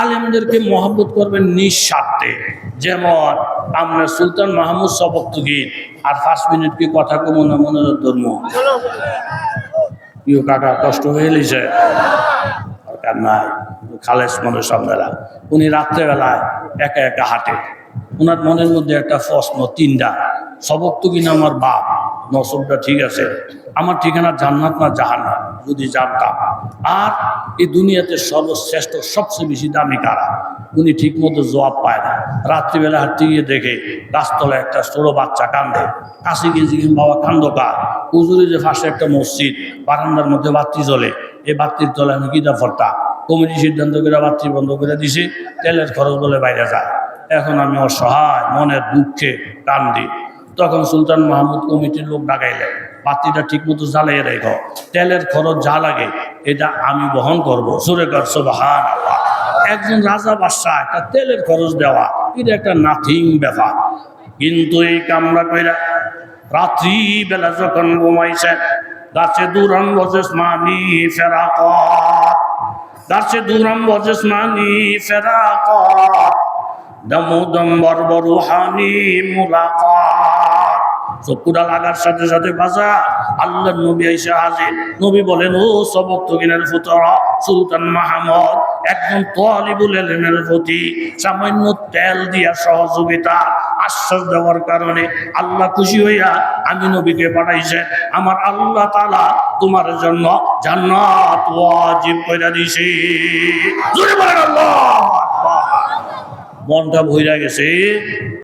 আলেমদেরকে মহব্বত করবেন নিঃস্বার্থে। যেমন আমরা সুলতান মাহমুদ সবক্তগীর আর পাঁচ মিনিট কি কথা কমো না মনে ধর্ম? ইউ কাকা, কষ্ট হয়ে লিছে দরকার নাই। খালেস মনের সামনেরা উনি রাত্রেবেলায় একা একা হাঁটে। ওনার মনের মধ্যে একটা প্রশ্ন তিনটা। সবক কিনা আমার বাপ? নসবটা ঠিক আছে। আমার ঠিকানা জান্নাত না জাহান্নাত যদি জানতাম আর এই দুনিয়াতে সর্বশ্রেষ্ঠ, সবচেয়ে বেশি দামি কারা? উনি ঠিক মতো জবাব পায় না। রাত্রিবেলা হাঁটতে গিয়ে দেখে গাছতলায় একটা ছোট বাচ্চা কান্দে। কাশি গিয়ে জিজ্ঞেস, বাবা, কান্দ কার হুজুরি যে পাশে একটা মসজিদ, বারান্দার মধ্যে বাতি জ্বলে। এই বাতির তলে আমি কিনা ফরতা কমিটি সিদ্ধান্ত করে বাতি বন্ধ করে দিছি। তেলের খরচ বলে বাইরে যায়। এখন আমি অসহায়, মনের দুঃখে কান্দি। তখন সুলতান মাহমুদ কমিটির লোক ডাকাইলেন বাতিটা ঠিক মতো জ্বালিয়ে রেখো তেলের খরচ যা লাগে, এটা আমি বহন করব। সুরে কর একজন রাজা বাদশাহ, একটা তেলের খরচ দেওয়া, এটা একটা নাথিং ব্যাপার। কিন্তু এই কামরা কইরা রাত্রি বেলা যখন ঘুমাইছে, গাছে দুরং বজসমানি ফেরাকত গাছে দুরং বজসমানি ফেরাকত দমোদম্বর বরুহানি মুলাকাত চক্ষুটা লাগার সাথে সাথে বাজা। আল্লাহ নবী আইসা হাজির। নবী বলেন, ও সবক তকিনের ফুতরা, সুলতান মাহমদ, একজন তোয়ালিবুল এলেমের প্রতি সামান্য তেল দিয়া সহযোগিতা, আশ্বাস দেওয়ার কারণে আল্লাহ খুশি হইয়া আমি নবীকে পাঠাইছে আমার আল্লাহ তালা তোমার জন্য জান্নাত ওয়াজিব কইরা দিছি। জোরে বলেন আল্লাহু। মনটা ভইরা গেছে।